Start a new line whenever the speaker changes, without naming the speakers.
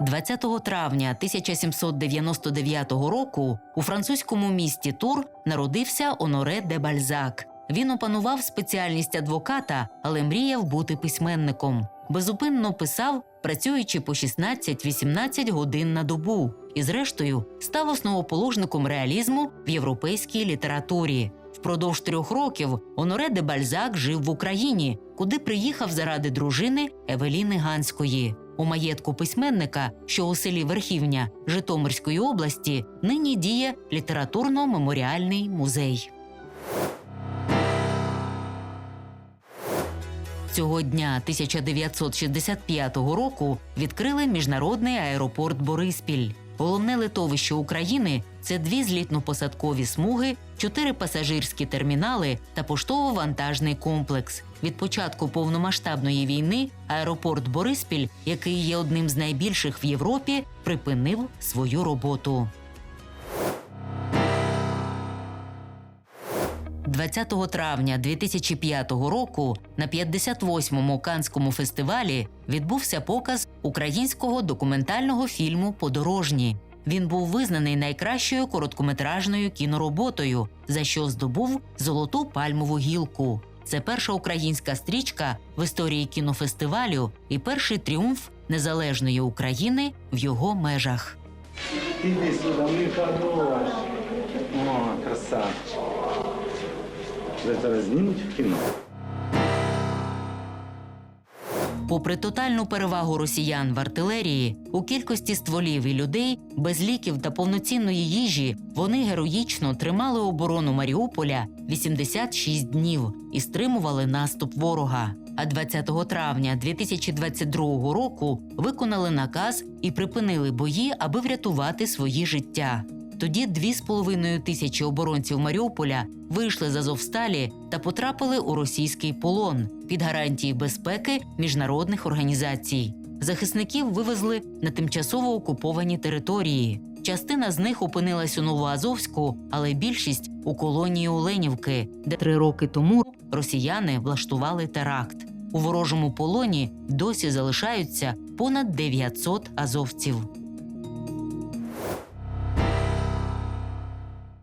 20 травня 1799 року у французькому місті Тур народився Оноре де Бальзак. Він опанував спеціальність адвоката, але мріяв бути письменником. Безупинно писав, працюючи по 16-18 годин на добу, і, зрештою, став основоположником реалізму в європейській літературі. Впродовж трьох років Оноре де Бальзак жив в Україні, куди приїхав заради дружини Евеліни Ганської. У маєтку письменника, що у селі Верхівня Житомирської області, нині діє літературно-меморіальний музей. Цього дня 1965 року відкрили міжнародний аеропорт Бориспіль. Головне литовище України це дві злітно-посадкові смуги, чотири пасажирські термінали та поштово-вантажний комплекс. Від початку повномасштабної війни аеропорт Бориспіль, який є одним з найбільших в Європі, припинив свою роботу. 20 травня 2005 року на 58-му Канському фестивалі відбувся показ українського документального фільму Подорожні. Він був визнаний найкращою короткометражною кінороботою, за що здобув золоту пальмову гілку. Це перша українська стрічка в історії кінофестивалю і перший тріумф незалежної України в його межах.
Сюда, мой хороший. О, красавчик. Ви зараз знімуть в кіно.
Попри тотальну перевагу росіян в артилерії, у кількості стволів і людей, без ліків та повноцінної їжі, вони героїчно тримали оборону Маріуполя 86 днів і стримували наступ ворога. А 20 травня 2022 року виконали наказ і припинили бої, аби врятувати свої життя. Тоді дві з половиною тисячі оборонців Маріуполя вийшли з Азовсталі та потрапили у російський полон під гарантії безпеки міжнародних організацій. Захисників вивезли на тимчасово окуповані території. Частина з них опинилась у Новоазовську, але більшість у колонії Оленівки, де три роки тому росіяни влаштували теракт. У ворожому полоні досі залишаються понад 900 азовців.